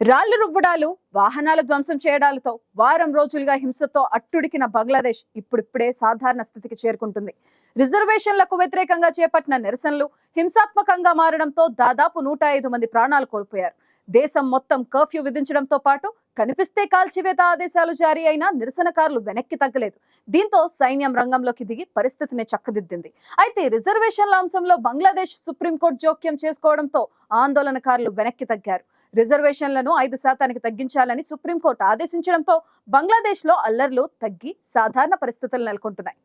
రాళ్ళు రువ్వడాలు వాహనాల ధ్వంసం చేయడాలతో వారం రోజులుగా హింసతో అట్టుడికిన బంగ్లాదేశ్ ఇప్పుడిప్పుడే సాధారణ స్థితికి చేరుకుంటుంది. రిజర్వేషన్లకు వ్యతిరేకంగా చేపట్టిన నిరసనలు హింసాత్మకంగా మారడంతో దాదాపు నూట ఐదు మంది ప్రాణాలు కోల్పోయారు. దేశం మొత్తం కర్ఫ్యూ విధించడంతో పాటు కనిపిస్తే కాల్చివేత ఆదేశాలు జారీ అయినా నిరసనకారులు వెనక్కి తగ్గలేదు. దీంతో సైన్యం రంగంలోకి దిగి పరిస్థితిని చక్కదిద్దింది. అయితే రిజర్వేషన్ల అంశంలో బంగ్లాదేశ్ సుప్రీంకోర్టు జోక్యం చేసుకోవడంతో ఆందోళనకారులు వెనక్కి తగ్గారు. రిజర్వేషన్లను ఐదు శాతానికి తగ్గించాలని సుప్రీంకోర్టు ఆదేశించడంతో బంగ్లాదేశ్లో అల్లర్లు తగ్గి సాధారణ పరిస్థితులు నెలకొంటున్నాయి.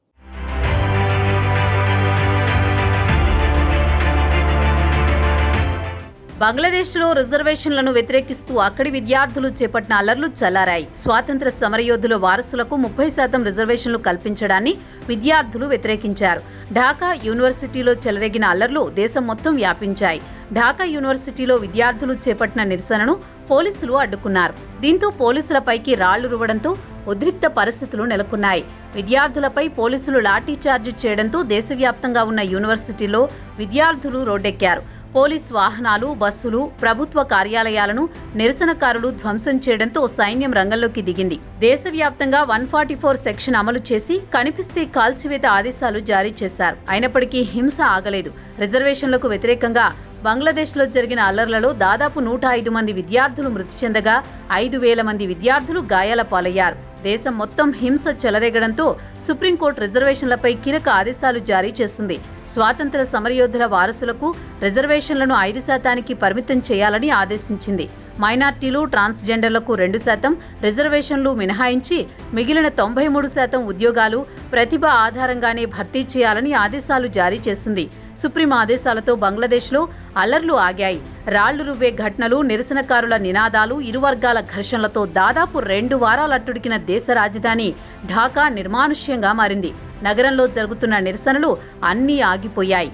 బంగ్లాదేశ్లో రిజర్వేషన్లను వ్యతిరేకిస్తూ అక్కడి విద్యార్థులు చేపట్టిన అల్లర్లు చల్లారాయి. స్వాతంత్ర సమరయోధుల వారసులకు ముప్పై శాతం రిజర్వేషన్లు కల్పించడాన్ని విద్యార్థులు వ్యతిరేకించారు. ఢాకా యూనివర్సిటీలో చెలరేగిన అల్లర్లు దేశం మొత్తం వ్యాపించాయి. ఢాకా యూనివర్సిటీలో విద్యార్థులు చేపట్టిన నిరసనను పోలీసులు అడ్డుకున్నారు. దీంతో పోలీసులపైకి రాళ్ళు రువ్వడంతో ఉద్రిక్త పరిస్థితులు నెలకొన్నాయి. విద్యార్థులపై పోలీసులు లాఠీచార్జ్ చేయడంతో దేశవ్యాప్తంగా ఉన్న యూనివర్సిటీలో విద్యార్థులు రోడ్డెక్కారు. పోలీస్ వాహనాలు బస్సులు ప్రభుత్వ కార్యాలయాలను నిరసనకారులు ధ్వంసం చేయడంతో సైన్యం రంగంలోకి దిగింది. దేశవ్యాప్తంగా వన్ ఫార్టీ ఫోర్ సెక్షన్ అమలు చేసి కనిపిస్తే కాల్చివేత ఆదేశాలు జారీ చేశారు. అయినప్పటికీ హింస ఆగలేదు. రిజర్వేషన్లకు వ్యతిరేకంగా బంగ్లాదేశ్లో జరిగిన అల్లర్లలో దాదాపు నూట ఐదు మంది విద్యార్థులు మృతి చెందగా ఐదు వేల మంది విద్యార్థులు గాయాల పాలయ్యారు. దేశం మొత్తం హింస చెలరేగడంతో సుప్రీంకోర్టు రిజర్వేషన్లపై కీలక ఆదేశాలు జారీ చేసింది స్వాతంత్ర సమరయోధుల వారసులకు రిజర్వేషన్లను ఐదు శాతానికి పరిమితం చేయాలని ఆదేశించింది. మైనార్టీలు ట్రాన్స్జెండర్లకు రెండు శాతం రిజర్వేషన్లు మినహాయించి మిగిలిన తొంభై మూడు శాతం ఉద్యోగాలు ప్రతిభ ఆధారంగానే భర్తీ చేయాలని ఆదేశాలు జారీ చేసింది. సుప్రీం ఆదేశాలతో బంగ్లాదేశ్లో అల్లర్లు ఆగాయి. రాళ్ళు రువ్వే ఘటనలు నిరసనకారుల నినాదాలు ఇరు వర్గాల ఘర్షణలతో దాదాపు రెండు వారాలట్టుడికిన దేశ రాజధాని ఢాకా నిర్మానుష్యంగా మారింది. నగరంలో జరుగుతున్న నిరసనలు అన్నీ ఆగిపోయాయి.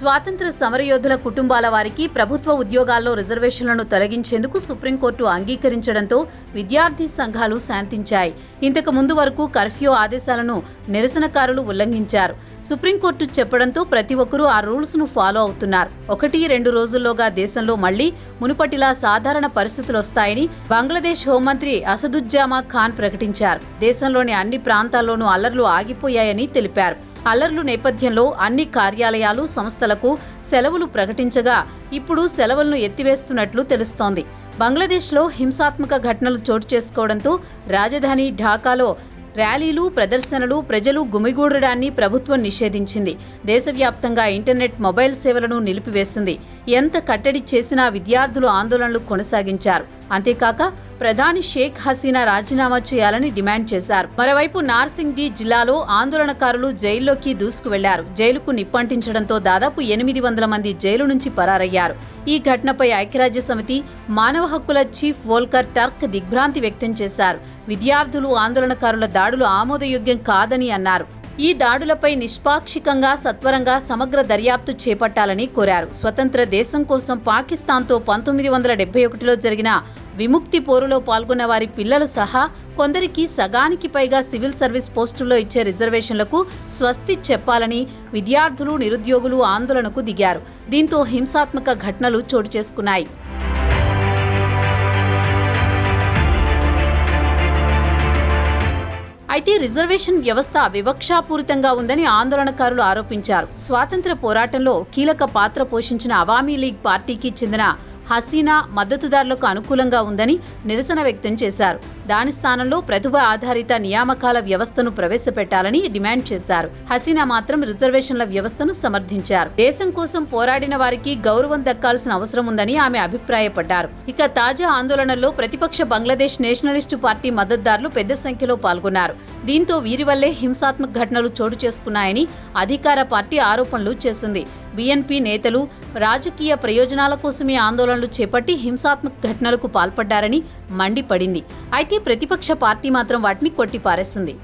స్వాతంత్ర సమరయోధుల కుటుంబాల వారికి ప్రభుత్వ ఉద్యోగాల్లో రిజర్వేషన్లను తొలగించేందుకు సుప్రీంకోర్టు అంగీకరించడంతో విద్యార్థి సంఘాలు శాంతించాయి. ఇంతకు ముందు వరకు కర్ఫ్యూ ఆదేశాలను నిరసనకారులు ఉల్లంఘించారు. సుప్రీంకోర్టు చెప్పడంతో ప్రతి ఒక్కరూ ఆ రూల్స్ను ఫాలో అవుతున్నారు. ఒకటి రెండు రోజుల్లోగా దేశంలో మళ్ళీ మునుపటిలా సాధారణ పరిస్థితులు వస్తాయని బంగ్లాదేశ్ హోంమంత్రి అసదుజ్జామా ఖాన్ ప్రకటించారు. దేశంలోని అన్ని ప్రాంతాల్లోనూ అల్లర్లు ఆగిపోయాయని తెలిపారు. అల్లర్లు నేపథ్యంలో అన్ని కార్యాలయాలు సంస్థలకు సెలవులు ప్రకటించగా ఇప్పుడు సెలవులను ఎత్తివేస్తున్నట్లు తెలుస్తోంది. బంగ్లాదేశ్లో హింసాత్మక ఘటనలు చోటు చేసుకోవడంతో రాజధాని ఢాకాలో ర్యాలీలు ప్రదర్శనలు ప్రజలు గుమిగూడడాన్ని ప్రభుత్వం నిషేధించింది. దేశవ్యాప్తంగా ఇంటర్నెట్ మొబైల్ సేవలను నిలిపివేసింది. ఎంత కట్టడి చేసినా విద్యార్థులు ఆందోళనలు కొనసాగించారు. అంతేకాక ప్రధాని షేక్ హసీనా రాజీనామా చేయాలని డిమాండ్ చేశారు. మరోవైపు నార్సింగ్డి జిల్లాలో ఆందోళనకారులు జైల్లోకి దూసుకువెళ్ళారు. జైలుకు నిప్పంటించడంతో దాదాపు ఎనిమిది వందల మంది జైలు నుంచి పరారయ్యారు. ఈ ఘటనపై ఐక్యరాజ్య సమితి మానవ హక్కుల చీఫ్ వోల్కర్ టర్క్ దిగ్భ్రాంతి వ్యక్తం చేశారు. విద్యార్థులు ఆందోళనకారుల దాడులు ఆమోదయోగ్యం కాదని అన్నారు. ఈ దాడులపై నిష్పాక్షికంగా సత్వరంగా సమగ్ర దర్యాప్తు చేపట్టాలని కోరారు. స్వతంత్ర దేశం కోసం పాకిస్తాన్తో పంతొమ్మిది వందల డెబ్బై ఒకటిలో జరిగిన విముక్తి పోరులో పాల్గొన్న వారి పిల్లలు సహా కొందరికి సగానికి పైగా సివిల్ సర్వీస్ పోస్టుల్లో ఇచ్చే రిజర్వేషన్లకు స్వస్తి చెప్పాలని విద్యార్థులు నిరుద్యోగులు ఆందోళనకు దిగారు. దీంతో హింసాత్మక ఘటనలు చోటు చేసుకున్నాయి. అయితే రిజర్వేషన్ వ్యవస్థ వివక్షాపూరితంగా ఉందని ఆందోళనకారులు ఆరోపించారు. స్వాతంత్ర పోరాటంలో కీలక పాత్ర పోషించిన అవామీ లీగ్ పార్టీకి చెందిన హసీనా మద్దతుదారులకు అనుకూలంగా ఉందని నిరసన వ్యక్తం చేశారు. దాని స్థానంలో ప్రతిభ ఆధారిత నియామకాల వ్యవస్థను ప్రవేశపెట్టాలని డిమాండ్ చేశారు. హసీనా మాత్రం రిజర్వేషన్ల వ్యవస్థను సమర్థించారు. దేశం కోసం పోరాడిన వారికి గౌరవం దక్కాల్సిన అవసరం ఉందని ఆమె అభిప్రాయపడ్డారు. ఇక తాజా ఆందోళనలో ప్రతిపక్ష బంగ్లాదేశ్ నేషనలిస్టు పార్టీ మద్దతుదారులు పెద్ద సంఖ్యలో పాల్గొన్నారు. దీంతో వీరి వల్లే హింసాత్మక ఘటనలు చోటు చేసుకున్నాయని అధికార పార్టీ ఆరోపణలు చేసింది. బీఎన్పీ నేతలు రాజకీయ ప్రయోజనాల కోసమే ఆందోళనలు చేపట్టి హింసాత్మక ఘటనలకు పాల్పడ్డారని మండిపడింది. అయితే ప్రతిపక్ష పార్టీ మాత్రం వాటిని కొట్టిపారేస్తుంది